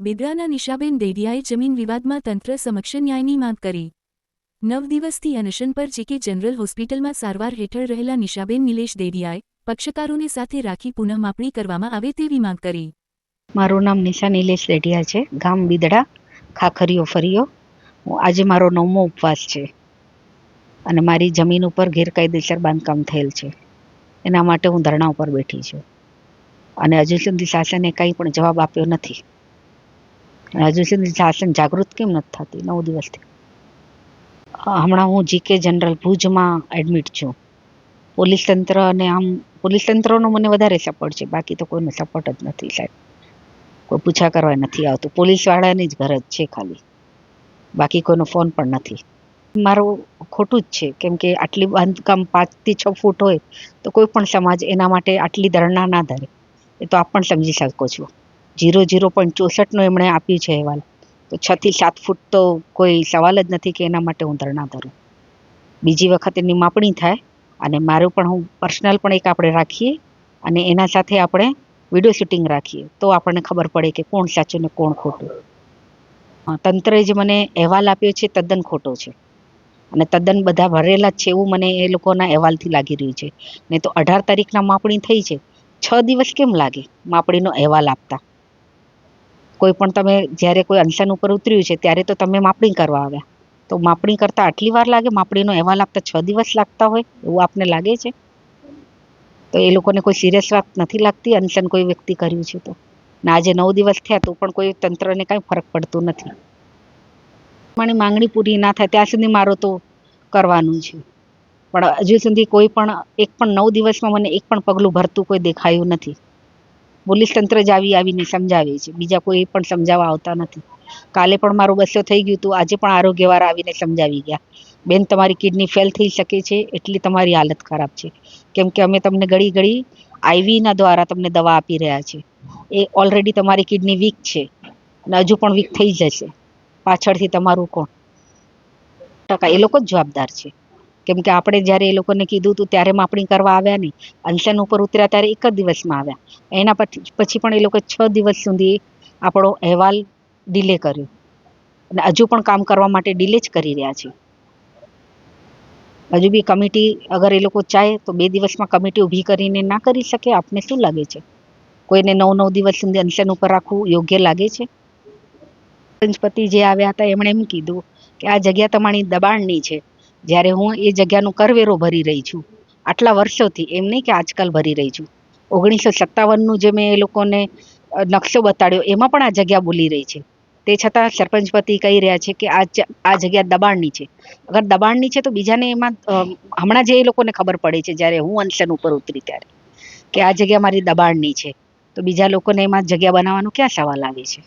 બિદ્રાના નિશાબેન દેડિયાએ જમીન વિવાદમાં તંત્ર સમક્ષ ન્યાયની માંગ કરી. નવ દિવસથી અનશન પર જીકે જનરલ હોસ્પિટલમાં સારવાર હેઠળ રહેલા નિશાબેન નિલેશ દેડિયાએ પક્ષકારોને સાથે રાખી પુનઃ માપણી કરવામાં આવે તેવી માંગ કરી. મારું નામ નિશા નિલેશ રેડિયા છે. ગામ બિદડા, ખાખરીઓ ફરીઓ. આજે મારો નવમો ઉપવાસ છે. અને મારી જમીન ઉપર ગેરકાયદેસર બાંધકામ થયેલ છે. એના માટે હું ધરણા ઉપર બેઠી છું. અને હજુ સુધી શાસને કંઈ પણ જવાબ આપ્યો નથી. હજુ સુધી શાસન જાગૃત કેમ નથી થતી? નવ દિવસથી હમણાં હું જીકે જનરલ ભુજમાં એડમિટ છું. પોલીસ તંત્ર અને આમ, પોલીસ તંત્રનો મને વધારે સપોર્ટ છે. બાકી તો કોઈનો સપોર્ટ જ નથી સાહેબ. કોઈ પૂછા કરવા નથી આવતું. પોલીસવાળાની જ ગરજ છે ખાલી. બાકી કોઈનો ફોન પણ નથી. મારું ખોટું જ છે. કેમ કે આટલી બાંધકામ પાંચથી છ ફૂટ હોય તો કોઈ પણ સમાજ એના માટે આટલી ધરણા ના ધરે. એ તો આપ પણ સમજી શકો છો. જીરો જીરો પોઈન્ટ ચોસઠનો એમણે આપ્યું છે અહેવાલ. તો છથી સાત ફૂટ તો કોઈ સવાલ જ નથી કે એના માટે હું ધરણા ધરું બીજી વખત એની માપણી થાય અને મારું પણ હું પર્સનલ પણ એક આપણે રાખીએ અને એના સાથે આપણે વીડિયો શૂટિંગ રાખીએ. તો આપણને ખબર પડે કે કોણ સાચું ને કોણ ખોટું. તંત્રએ જે મને અહેવાલ આપ્યો છે, તદ્દન ખોટો છે. અને તદ્દન બધા ભરેલા જ છે એવું મને એ લોકોના અહેવાલથી લાગી રહ્યું છે. ને તો અઢાર તારીખના માપણી થઈ છે. છ દિવસ કેમ લાગે માપણીનો અહેવાલ આપતા? કોઈ પણ તમે જ્યારે કોઈ અનશન ઉપર ઉતર્યું છે, ત્યારે તો તમે માપણી કરવા આવ્યા. તો માપણી કરતા આટલી વાર લાગે? માપણીનો અહેવાલ આપતા છ દિવસ લાગતા હોય? એવું આપને લાગે છે? તો એ લોકોને કોઈ સિરિયસ વાત નથી લાગતી? અનશન કોઈ વ્યક્તિ કર્યું છે તો? ને આજે નવ દિવસ થયા, તો પણ કોઈ તંત્રને કાંઈ ફરક પડતો નથી. મારી માંગણી પૂરી ના થાય, ત્યાં સુધી મારો તો કરવાનું છે. પણ હજુ સુધી કોઈ પણ, એક પણ નવ દિવસમાં મને એક પણ પગલું ભરતું કોઈ દેખાયું નથી. પોલીસ તંત્ર જ આવી આવીને સમજાવે છે. બીજા કોઈ પણ સમજાવવા આવતા નથી. કાલે પણ મારું બસો થઈ ગયું હતું. આજે પણ આરોગ્યવાળા આવીને સમજાવી ગયા. બેન, તમારી કિડની ફેલ થઈ શકે છે એટલી તમારી હાલત ખરાબ છે. કેમ કે અમે તમને ઘડી ઘડી આઈવીના દ્વારા તમને દવા આપી રહ્યા છે. એ ઓલરેડી તમારી કિડની વીક છે. અને હજુ પણ વીક થઈ જશે. પાછળથી તમારું કોણ? ટકા, એ લોકો જ જવાબદાર છે. કેમ કે આપણે જ્યારે એ લોકોને કીધું હતું ત્યારે માપણી કરવા આવ્યા નહીં. અનશન ઉપર ઉતર્યા ત્યારે એક જ દિવસમાં આવ્યા. એના પછી પણ એ લોકો છ દિવસ સુધી આપણો અહેવાલ ડિલે કર્યો. અને હજુ પણ કામ કરવા માટે ડિલે જ કરી રહ્યા છે. હજુ બી કમિટી અગર એ લોકો ચાહે તો બે દિવસમાં કમિટી ઊભી કરીને ના કરી શકે. આપને શું લાગે છે? કોઈને નવ નવ દિવસ સુધી અનશન ઉપર રાખવું યોગ્ય લાગે છે? પંચપતિ જે આવ્યા હતા, એમણે એમ કીધું કે આ જગ્યા તમારી દબાણની છે. જ્યારે હું એ જગ્યાનો કરવેરો ભરી રહી છું, આટલા વર્ષોથી એમ નહીં કે આજકાલ ભરી રહી છું. ઓગણીસો સત્તાવનનું જે મેં એ લોકોને નકશો બતાડ્યો, એમાં પણ આ જગ્યા બોલી રહી છે. તે છતાં સરપંચપતિ કહી રહ્યા છે કે આ આ જગ્યા દબાણની છે. અગર દબાણની છે તો બીજાને એમાં હમણાં જે એ લોકોને ખબર પડે છે જ્યારે હું અનશન ઉપર ઉતરી ત્યારે, કે આ જગ્યા મારી દબાણની છે. તો બીજા લોકોને એમાં જગ્યા બનાવવાનો ક્યાં સવાલ આવે છે?